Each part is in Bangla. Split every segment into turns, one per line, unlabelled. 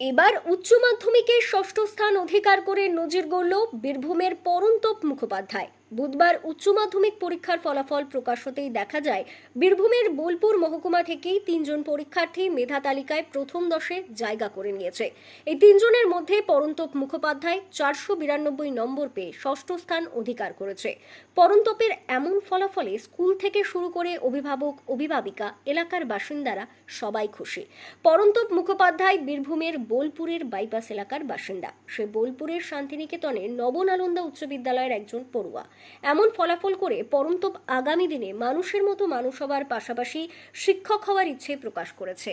এবার উচ্চ মাধ্যমিকে ষষ্ঠ স্থান অধিকার করে নজির গড়ল বীরভূমের পরন্তপ মুখোপাধ্যায়। বুধবার উচ্চ মাধ্যমিক পরীক্ষার ফলাফল প্রকাশ হতেই দেখা যায়, বীরভূমের বোলপুর মহকুমা থেকেই তিনজন পরীক্ষার্থী মেধা তালিকায় প্রথম দশে জায়গা করে নিয়েছে। এই তিনজনের মধ্যে পরন্তপ মুখোপাধ্যায় চারশো বিরানব্বই নম্বর পেয়ে ষষ্ঠ স্থান অধিকার করেছে। পরন্তপের এমন ফলাফলে স্কুল থেকে শুরু করে অভিভাবক, অভিভাবিকা, এলাকার বাসিন্দারা সবাই খুশি। পরন্তপ মুখোপাধ্যায় বীরভূমের বোলপুরের বাইপাস এলাকার বাসিন্দা। সে বোলপুরের শান্তিনিকেতনের নবনালন্দা উচ্চ বিদ্যালয়ের একজন পড়ুয়া। এমন ফলাফল করে পরন্তপ আগামী দিনে মানুষের মতো মানুষ হওয়ার পাশাপাশি শিক্ষক হওয়ার ইচ্ছে প্রকাশ করেছে।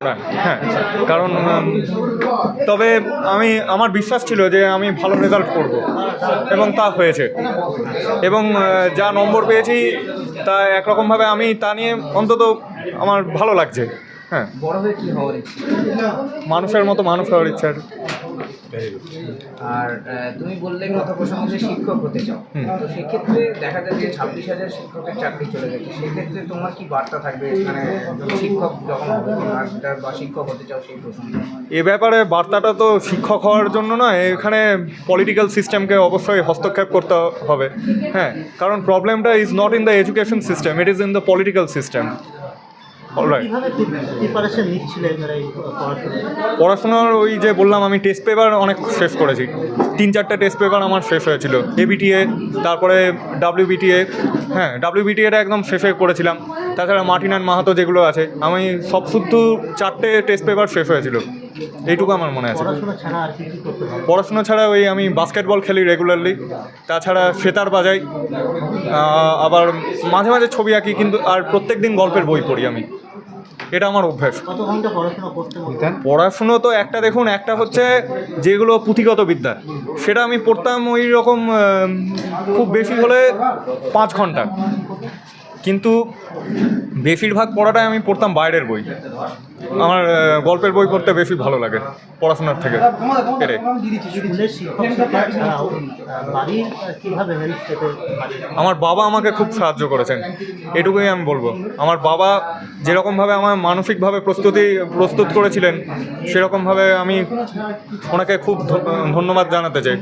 হ্যাঁ কারণ তবে আমি, আমার বিশ্বাস ছিল যে আমি ভালো রেজাল্ট করব, এবং তা হয়েছে। এবং যা নম্বর পেয়েছি, তা একরকমভাবে আমি তা নিয়ে অন্তত আমার ভালো লাগছে। হ্যাঁ। মানুষের মতো মানুষ হওয়ার ইচ্ছা।
আর তুমি বললে কথা প্রসঙ্গে শিক্ষক হতে চাও। তো সেক্ষেত্রে দেখা যায় যে ছাব্বিশ হাজার শিক্ষকের চাকরি চলে গেছে। সেক্ষেত্রে তোমার কি বার্তা থাকবে? মানে শিক্ষক যখন মাস্টার বা শিক্ষক হতে চাও সেই প্রসঙ্গে।
এ ব্যাপারে বার্তাটা তো শিক্ষক হওয়ার জন্য নয় এখানে পলিটিক্যাল সিস্টেমকে অবশ্যই হস্তক্ষেপ করতে হবে। হ্যাঁ কারণ প্রবলেমটা is not in the education system it is in the political system পড়াশোনার ওই যে বললাম আমি টেস্ট পেপার অনেক শেষ করেছি। তিন চারটা টেস্ট পেপার আমার শেষ হয়েছিল। এবিটিএ তারপরে ডাব্লিউবিটিএ হ্যাঁ ডাব্লিউবিটিএটা একদম শেষে করেছিলাম। তাছাড়া মার্টিন অ্যান্ড মাহাতো যেগুলো আছে আমি সব শুদ্ধ চারটে টেস্ট পেপার শেষ হয়েছিল। এইটুকু আমার মনে আছে।
পড়াশোনা ছাড়া আর কি কি করতে হবে?
পড়াশোনা ছাড়া ওই আমি বাস্কেটবল খেলি রেগুলারলি তাছাড়া সেতার বাজাই আবার মাঝে মাঝে ছবি আঁকি কিন্তু আর প্রত্যেক দিন গল্পের বই পড়ি আমি। এটা আমার অভ্যাস।
কত ঘণ্টা পড়াশোনা করতে বলতেন
পড়াশুনো তো একটা দেখুন একটা হচ্ছে যেগুলো পুঁথিগত বিদ্যা। সেটা আমি পড়তাম ওই রকম খুব বেশি হলে পাঁচ ঘণ্টা। কিন্তু বেশিরভাগ পড়াটাই আমি পড়তাম বাইরের বই। আমার গল্পের বই পড়তে বেশি ভালো লাগে, পড়াশোনার থেকে। আমার বাবা আমাকে খুব সাহায্য করেছেন। এটুকুই আমি বলব। আমার বাবা যেরকমভাবে আমার মানসিকভাবে প্রস্তুতি, প্রস্তুত করেছিলেন, সেরকমভাবে আমি ওনাকে খুব ধন্যবাদ জানাতে চাই।